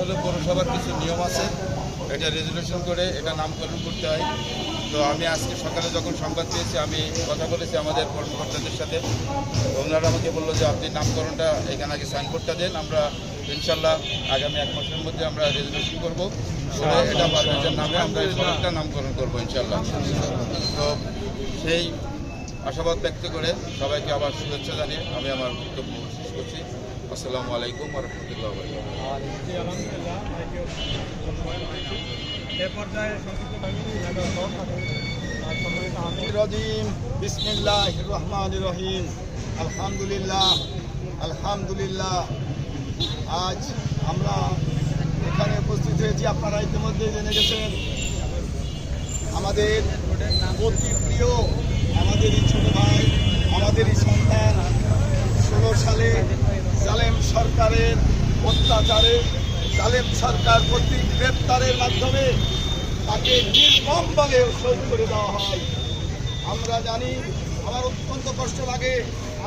হলো পৌরসভার কিছু নিয়ম আছে। এটা রেজলিউশন করে এটা নামকরণ করতে হয়। তো আমি আজকে সকালে যখন সংবাদ পেয়েছি, আমি কথা বলেছি আমাদের কর্মকর্তাদের সাথে। ওনারা আমাকে বলল যে, আপনি নামকরণটা এখানে আগে সাইনবোর্ডটা দেন। আমরা ইনশাল্লাহ আগামী এক মাসের মধ্যে আমরা রেজলিউশন করব। করে এটা পারভেজের নামে আমরা সড়কটা নামকরণ করব ইনশাল্লাহ তো সেই আশাবাদ ব্যক্ত করে সবাইকে আবার শুভেচ্ছা জানিয়ে আমি আমার বক্তব্য শেষ করছি। আসসালামু আলাইকুম রহমতুল্লাহ রজিম বিসমিল্লাহ রহমান রহিম আলহামদুলিল্লাহ আলহামদুলিল্লাহ আজ আমরা এখানে উপস্থিত হয়েছি আপনারা ইতিমধ্যে জেনে গেছেন আমাদের অতি প্রিয় আমাদেরই ছোট ভাই আমাদেরই সন্তান ষোলো সালে জালেম সরকারের অত্যাচারে, জালেম সরকার কর্তৃক গ্রেপ্তারের মাধ্যমে তাকে নির্মমভাবে শোধ করে দেওয়া হয়। আমরা জানি, আমার অত্যন্ত কষ্ট লাগে,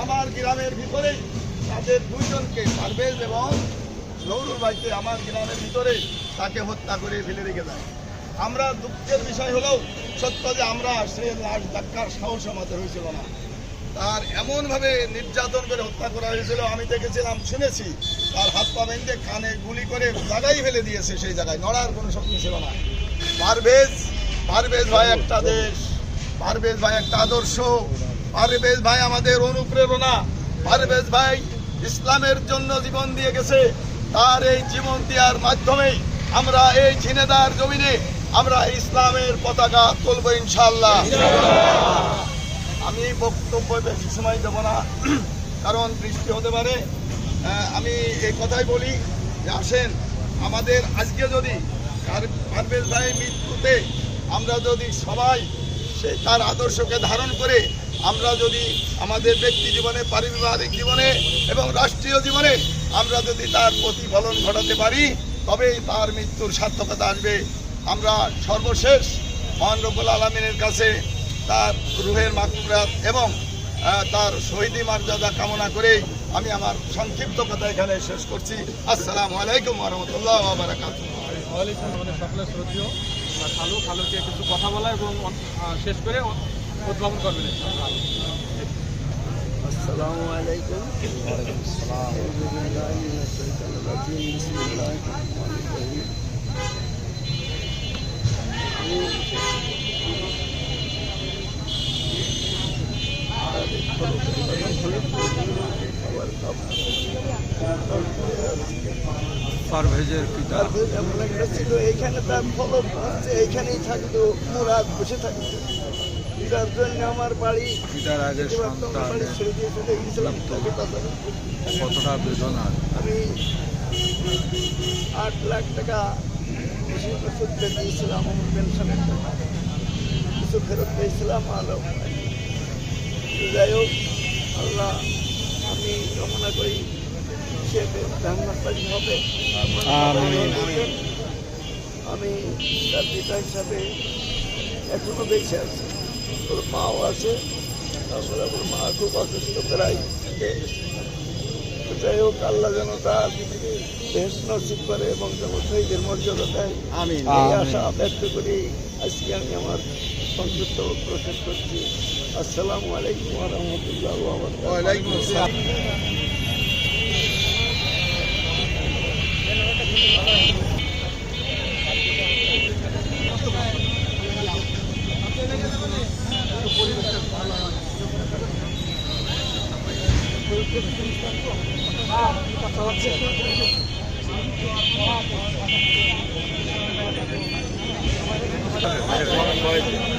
আমার গ্রামের ভিতরে তাদের দুইজনকে পারভেজ এবং জহুরুল ভাইকে আমার গ্রামের ভিতরে তাকে হত্যা করে ফেলে রেখে দেয়। আমরা দুঃখের বিষয় হলেও সত্য যে আমরা সে লাশ ডাক্তার সাহস আমাদের হয়েছিল না। তার এমনভাবে নির্যাতন করে হত্যা করা হয়েছিল, আমি দেখেছিলাম, শুনেছি। তার হাত পা বেঁধে কানে গুলি করে জায়গায় ফেলে দিয়েছে সেই জায়গায়। নড়ার কোনো শক্তি ছিল না। পারভেজ পারভেজ ভাই একটা দেশ। পারভেজ ভাই একটা আদর্শ। পারভেজ ভাই আমাদের অনুপ্রেরণা। পারভেজ ভাই ইসলামের জন্য জীবন দিয়ে গেছে। তার এই জীবন দেওয়ার মাধ্যমেই আমরা এই ঝিনেদার জমিনে আমরা ইসলামের পতাকা তুলব ইনশাল্লাহ আমি বক্তব্য বেশি সময় দেব না, কারণ বৃষ্টি হতে পারে। আমি এই কথাই বলি যে আসেন, আমাদের আজকে যদি পারভেজ ভাই মৃত্যুতে আমরা যদি সবাই সে তার আদর্শকে ধারণ করে আমরা যদি আমাদের ব্যক্তি জীবনে, পারিবারিক জীবনে এবং রাষ্ট্রীয় জীবনে আমরা যদি তার প্রতিফলন ঘটাতে পারি, তবেই তার মৃত্যুর সার্থকতা আসবে। আমরা সর্বশেষ মহান রব্বুল আলমিনের কাছে তার রুহের মাকফরাত এবং তার শহীদি মর্যাদা কামনা করে আমি আমার সংক্ষিপ্ত কথা এখানে শেষ করছি। আসসালামু আলাইকুম রহমতুল্লাহ বারাকাত ওয়ালাইকুম আমাদের সকলের শ্রদ্ধীয়। আর খালু খালুকে কিছু কথা বলা এবং শেষ করে উদ্ভাবন করবেন আসসালামু আলাইকুম। পারভেজের পিতা। এমন একটা ছিল এইখানে তার আছে এইখানেই থাকতো মুরাদ বসে থাকতো। যার জন্য আমার বাড়ি পিতার আগে সন্তান ছেড়ে দিয়ে চলে গিয়েছিলাম কতটা বেদনার আমি আট লাখ টাকা দিয়েছিলাম আমার পেনশনের টাকা। কিছু ফেরত পেয়েছিলাম আলো। যাই হোক আল্লাহ আমি কামনা করি সে জান্নাতবাসী হবে। আমি তার পিতা হিসাবে এখনও বেঁচে আছি। ওর মাও আছে তারপরে ওর মা খুব অসুস্থ প্রায় যাই হোক আল্লাহ যেন তার দেশ নসিব করে এবং যেন শহীদের মর্যাদা দেয়। আমিন। এই আশা ব্যক্ত করি আজকে আমি আমার সংক্ষিপ্ত প্রশেষ করছি আসসালামু আলাইকুম রহমতুল্লাহ ওয়ালাইকুম আসসালাম আচ্ছা